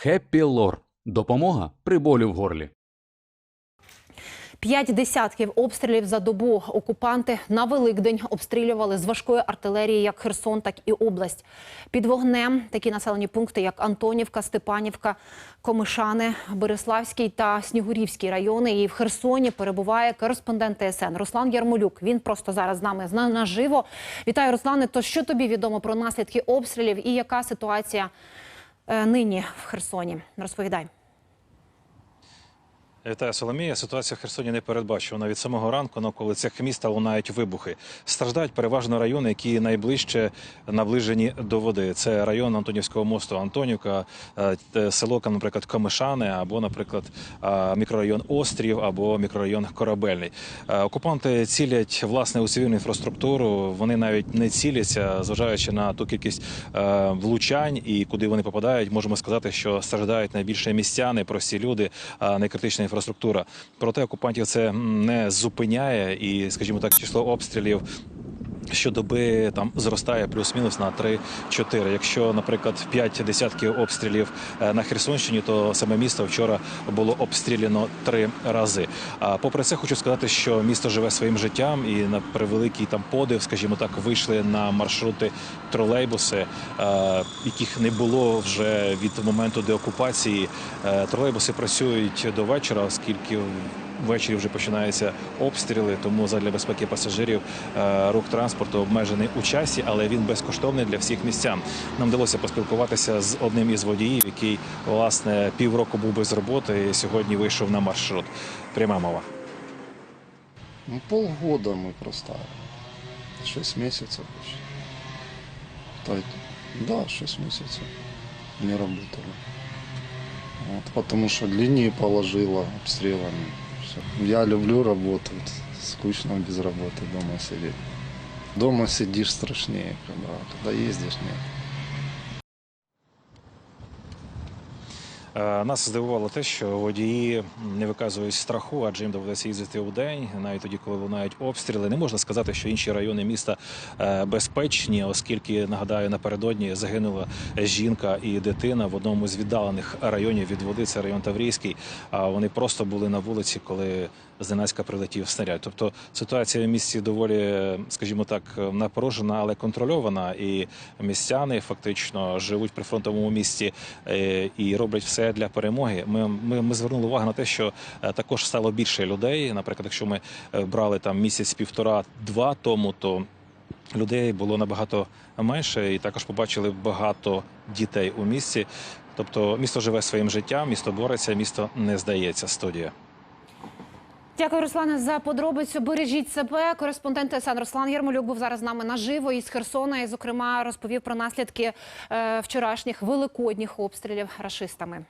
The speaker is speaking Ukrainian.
Хеппі Лор. Допомога при болі в горлі. П'ять десятків обстрілів за добу окупанти на Великдень обстрілювали з важкої артилерії як Херсон, так і область. Під вогнем такі населені пункти, як Антонівка, Степанівка, Комишани, Береславський та Снігурівський райони. І в Херсоні перебуває кореспондент ТСН Руслан Ярмолюк. Він просто зараз з нами наживо. Вітаю, Руслане. То що тобі відомо про наслідки обстрілів і яка ситуація нині в Херсоні? Розповідай. Вітаю, Соломія. Ситуація в Херсоні не передбачувана. Від самого ранку на околицях міста лунають вибухи. Страждають переважно райони, які найближче наближені до води. Це район Антонівського мосту Антонівка, е, село, наприклад, Комишани, або, наприклад, е, мікрорайон Острів, або мікрорайон Корабельний. Е, Окупанти цілять власне у цивільну інфраструктуру. Вони навіть не ціляться, зважаючи на ту кількість влучань і куди вони попадають. Можемо сказати, що страждають найбільше містяни, прості люди, критична інфраструктура. Проте окупантів це не зупиняє, і, скажімо так, число обстрілів. Щодоби там зростає плюс-мінус на 3-4. Якщо, наприклад, 5 десятків обстрілів е, на Херсонщині, то саме місто вчора було обстріляно три рази. А попри це, хочу сказати, що місто живе своїм життям і на превеликий там подив, скажімо так, вийшли на маршрути тролейбуси, е, яких не було вже від моменту деокупації. Е, Тролейбуси працюють до вечора, оскільки Ввечері вже починаються обстріли, тому задля безпеки пасажирів е, рух транспорту обмежений у часі, але він безкоштовний для всіх містян. Нам вдалося поспілкуватися з одним із водіїв, який власне півроку був без роботи і сьогодні вийшов на маршрут. Пряма мова. Ну, полгода мы проставили. Почти. То есть, да, шесть месяцев не работали. Вот, потому что линии положила обстрелами. Всё. Я люблю работать. Скучно без работы дома сидеть. Дома сидишь страшнее, когда, когда ездишь нет. Нас здивувало те, що водії не виказують страху, адже їм доведеться їздити у день, навіть тоді, коли лунають обстріли. Не можна сказати, що інші райони міста е, безпечні, оскільки нагадаю, напередодні загинула жінка і дитина в одному з віддалених районів від води. Це район Таврійський. А вони просто були на вулиці, коли зненацька прилетів снаряд. Тобто ситуація в місті доволі, скажімо так, напружена, але контрольована. І містяни фактично живуть при фронтовому місті е, і роблять все для перемоги. Ми, ми, ми звернули увагу на те, що е, також стало більше людей. Наприклад, якщо ми е, брали там місяць, півтора-два тому, то людей було набагато менше, і також побачили багато дітей у місті. Тобто місто живе своїм життям, місто бореться, місто не здається. Студія. Дякую, Руслане, за подробицю. Бережіть себе. Кореспондент ТСН Руслан Єрмолюк був зараз з нами наживо із Херсона і, зокрема, розповів про наслідки е, вчорашніх великодніх обстрілів рашистами.